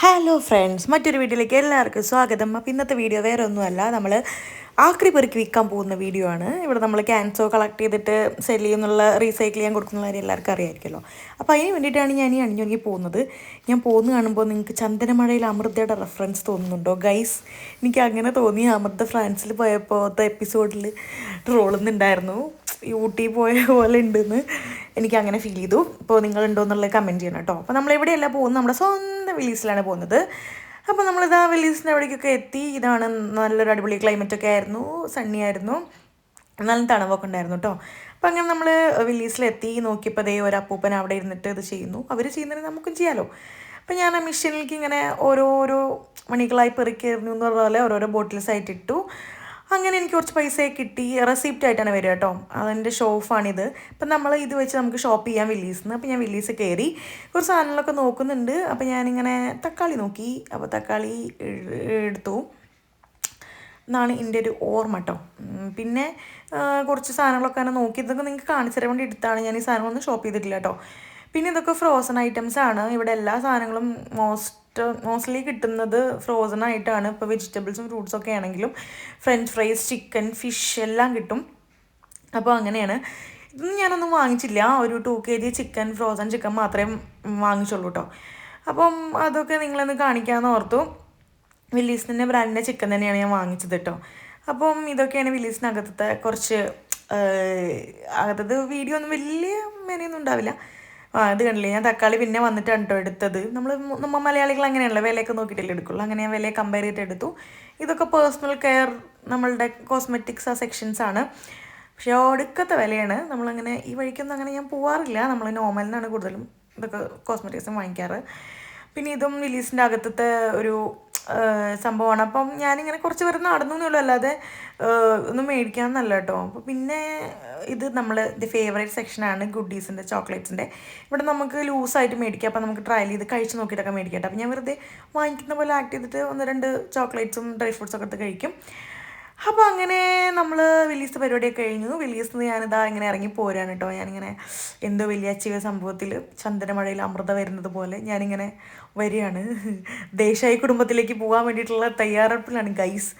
Hello friends മറ്റൊരു വീഡിയോയിലേക്ക് എല്ലാവർക്കും സ്വാഗതം. അപ്പോൾ ഇന്നത്തെ വീഡിയോ വേറെ ഒന്നുമല്ല നമ്മൾ ആക്രി പെറുക്കി വിൽക്കാൻ പോകുന്ന വീഡിയോ ആണ്. ഇവിടെ നമ്മൾ ക്യാൻസോ കളക്ട് ചെയ്തിട്ട് സെൽ ചെയ്യുന്നുള്ള റീസൈക്കിൾ ചെയ്യാൻ കൊടുക്കുന്ന കാര്യം എല്ലാവർക്കും അറിയാമായിരിക്കുമല്ലോ അപ്പോൾ അതിന് വേണ്ടിയിട്ടാണ് ഞാൻ ഈ അണിഞ്ഞൊരുങ്ങി പോകുന്നത്. ഞാൻ പോകുന്ന കാണുമ്പോൾ നിങ്ങൾക്ക് ചന്ദനമഴയിൽ അമൃതയുടെ റെഫറൻസ് തോന്നുന്നുണ്ടോ? ഗൈസ് എനിക്ക് അങ്ങനെ തോന്നി. അമൃത ഫ്രാൻസിൽ പോയപ്പോഴത്തെ എപ്പിസോഡിൽ ട്രോളുന്നുണ്ടായിരുന്നു. ഊട്ടി പോയ പോലെ ഉണ്ടെന്ന്. എനിക്ക് അങ്ങനെ ഫീൽ ചെയ്തു. ഇപ്പോൾ നിങ്ങളുണ്ടോ എന്നുള്ളത് കമന്റ് ചെയ്യണം കേട്ടോ. അപ്പോൾ നമ്മൾ എവിടെയല്ല പോകുന്നത്? നമ്മുടെ സ്വന്തം വിലീസിലാണ് പോകുന്നത്. അപ്പോൾ നമ്മളിതാ വിലീസിന്റെ അവിടേക്കൊക്കെ എത്തി. ഇതാണ് നല്ലൊരു അടിപൊളി ക്ലൈമറ്റ് ഒക്കെ ആയിരുന്നു. സണ്ണി ആയിരുന്നു. നല്ല തണവൊക്കെ ഉണ്ടായിരുന്നു കേട്ടോ. അപ്പോൾ അങ്ങനെ നമ്മൾ വില്ലീസിലെത്തി നോക്കിയപ്പോൾ അതേ ഒരു അപ്പൂപ്പൻ അവിടെ ഇരുന്നിട്ട് ഇത് ചെയ്യുന്നു. അവർ ചെയ്യുന്നതിന് നമുക്കും ചെയ്യാമല്ലോ അപ്പോൾ ഞാൻ ആ മെഷീനിലേക്ക് ഇങ്ങനെ ഓരോരോ മണികളായി പെറുക്കിയിരുന്നു എന്ന് പറഞ്ഞ പോലെ ഓരോരോ ബോട്ടിൽസ് ആയിട്ട് ഇട്ടു. അങ്ങനെ എനിക്ക് കുറച്ച് പൈസ കിട്ടി. റെസിപ്റ്റ് ആയിട്ടാണ് വരിക കേട്ടോ. അതിന്റെ ഷോഫാണിത് അപ്പം നമ്മൾ ഇത് വെച്ച് നമുക്ക് ഷോപ്പ് ചെയ്യാൻ വില്ലീസിന്ന്. അപ്പോൾ ഞാൻ വില്ലീസ് കയറി കുറച്ച് സാധനങ്ങളൊക്കെ നോക്കുന്നുണ്ട്. അപ്പോൾ ഞാനിങ്ങനെ തക്കാളി നോക്കി. അപ്പോൾ തക്കാളി എടുത്തു. എന്നാണ് എന്റെ ഒരു ഓർമ്മ കേട്ടോ. പിന്നെ കുറച്ച് സാധനങ്ങളൊക്കെ അങ്ങനെ നോക്കി. ഇതൊക്കെ നിങ്ങൾക്ക് കാണിച്ചു തരാൻ വേണ്ടി എടുത്താണ്. ഞാൻ ഈ സാധനങ്ങളൊന്നും ഷോപ്പ് ചെയ്തിട്ടില്ല കേട്ടോ. പിന്നെ ഇതൊക്കെ ഫ്രോസൺ ഐറ്റംസ് ആണ്. ഇവിടെ എല്ലാ സാധനങ്ങളും മോസ്റ്റ് മോസ്റ്റ്ലി കിട്ടുന്നത് ഫ്രോസൺ ആയിട്ടാണ്. ഇപ്പോൾ വെജിറ്റബിൾസും ഫ്രൂട്ട്സും ഒക്കെ ആണെങ്കിലും ഫ്രഞ്ച് ഫ്രൈസ് ചിക്കൻ ഫിഷ് എല്ലാം കിട്ടും. അപ്പോൾ അങ്ങനെയാണ്. ഇതൊന്നും ഞാനൊന്നും വാങ്ങിച്ചില്ല. ഒരു two K G chicken frozen chicken മാത്രമേ വാങ്ങിച്ചുള്ളൂ കേട്ടോ അപ്പം അതൊക്കെ നിങ്ങളൊന്ന് കാണിക്കാമെന്ന് ഓർത്തു. വില്ലീസിന്റെ ബ്രാൻഡിന്റെ ചിക്കൻ തന്നെയാണ് ഞാൻ വാങ്ങിച്ചത് കേട്ടോ അപ്പം ഇതൊക്കെയാണ് വില്ലീസിനകത്തത്തെ കുറച്ച് അകത്തത് വീഡിയോ ഒന്നും വലിയ മെനയൊന്നും ഉണ്ടാവില്ല. ആ ഇത് കണ്ടില്ലേ? ഞാൻ തക്കാളി പിന്നെ വന്നിട്ടാണ് കേട്ടോ എടുത്തത്. നമ്മൾ നമ്മൾ മലയാളികൾ അങ്ങനെയല്ല വിലയൊക്കെ നോക്കിയിട്ടല്ലേ എടുക്കുള്ളൂ. അങ്ങനെ ഞാൻ വിലയെ കമ്പയർ ചെയ്തിട്ട് എടുത്തു. ഇതൊക്കെ പേഴ്സണൽ കെയർ നമ്മളുടെ കോസ്മെറ്റിക്സ് ആ സെക്ഷൻസ് ആണ്. പക്ഷേ ഒടുക്കത്തെ വിലയാണ്. നമ്മളങ്ങനെ ഈ വഴിക്കൊന്നും അങ്ങനെ ഞാൻ പോവാറില്ല. നമ്മൾ നോർമലിനാണ് കൂടുതലും ഇതൊക്കെ കോസ്മെറ്റിക്സും വാങ്ങിക്കാറ്. പിന്നെ ഇതും വിലീസിന്റെ അകത്തത്തെ ഒരു സംഭവമാണ്. അപ്പം ഞാനിങ്ങനെ കുറച്ച് പേര് നടന്നു എന്നുള്ളൂ. അല്ലാതെ ഒന്നും മേടിക്കാമെന്നല്ല കേട്ടോ. അപ്പോൾ പിന്നെ ഇത് നമ്മൾ ദി ഫേവറേറ്റ് സെക്ഷനാണ് ഗുഡീസിന്റെ ചോക്ലേറ്റ്സിന്റെ ഇവിടെ നമുക്ക് ലൂസായിട്ട് മേടിക്കാം. അപ്പോൾ നമുക്ക് ട്രയൽ ചെയ്ത് കഴിച്ച് നോക്കിയിട്ടൊക്കെ മേടിക്കാം അപ്പോൾ ഞാൻ വെറുതെ വാങ്ങിക്കുന്ന പോലെ ആക്ട് ചെയ്തിട്ട് ഒന്ന് രണ്ട് ചോക്ലേറ്റ്സും ഡ്രൈ ഫ്രൂട്ട്സൊക്കെ എടുത്ത് കഴിക്കും. അപ്പോൾ അങ്ങനെ നമ്മൾ വിലീസ് പരിപാടിയൊക്കെ കഴിഞ്ഞു. നിന്ന് ഞാനിതാ ഇങ്ങനെ ഇറങ്ങി പോരാണ് കേട്ടോ ഞാനിങ്ങനെ എന്തോ വലിയ അച്ചീവ സംഭവത്തിൽ ചന്ദനമഴയിൽ അമൃത വരുന്നത് പോലെ ഞാനിങ്ങനെ വരികയാണ്. ദേശായി കുടുംബത്തിലേക്ക് പോകാൻ വേണ്ടിയിട്ടുള്ള തയ്യാറെടുപ്പിലാണ് ഗൈസ്.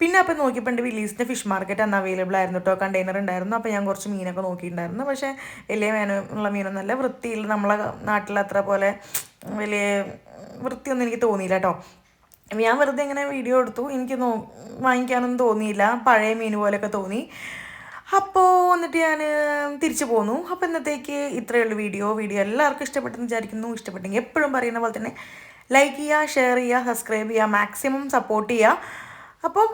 പിന്നെ അപ്പം നോക്കിയപ്പോൾ എന്റെ വിലീസിന്റെ ഫിഷ് മാർക്കറ്റ് അന്ന് അവൈലബിൾ ആയിരുന്നു കേട്ടോ കണ്ടെയ്നർ ഉണ്ടായിരുന്നു. അപ്പോൾ ഞാൻ കുറച്ച് മീനൊക്കെ നോക്കിയിട്ടുണ്ടായിരുന്നു. പക്ഷേ വലിയ മീനുള്ള മീനൊന്നുമല്ല വൃത്തിയിൽ നമ്മളെ നാട്ടിലത്ര പോലെ വലിയ വൃത്തിയൊന്നും എനിക്ക് തോന്നിയില്ല കേട്ടോ ഞാൻ വെറുതെ ഇങ്ങനെ വീഡിയോ എടുത്തു. എനിക്ക് നോ വാങ്ങിക്കാനൊന്നും തോന്നിയില്ല. പഴയ മീൻ പോലെയൊക്കെ തോന്നി. അപ്പോൾ എന്നിട്ട് ഞാൻ തിരിച്ചു പോന്നു. അപ്പോൾ ഇന്നത്തേക്ക് ഇത്രയേ ഉള്ളൂ വീഡിയോ വീഡിയോ എല്ലാവർക്കും ഇഷ്ടപ്പെട്ടെന്ന് വിചാരിക്കുന്നു. ഇഷ്ടപ്പെട്ടെങ്കിൽ എപ്പോഴും പറയുന്ന പോലെ തന്നെ ലൈക്ക് ചെയ്യുക ഷെയർ ചെയ്യുക സബ്സ്ക്രൈബ് ചെയ്യുക മാക്സിമം സപ്പോർട്ട് ചെയ്യുക. അപ്പം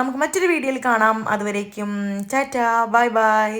നമുക്ക് മറ്റൊരു വീഡിയോയിൽ കാണാം. അതുവരേക്കും ചാറ്റ ബൈ ബൈ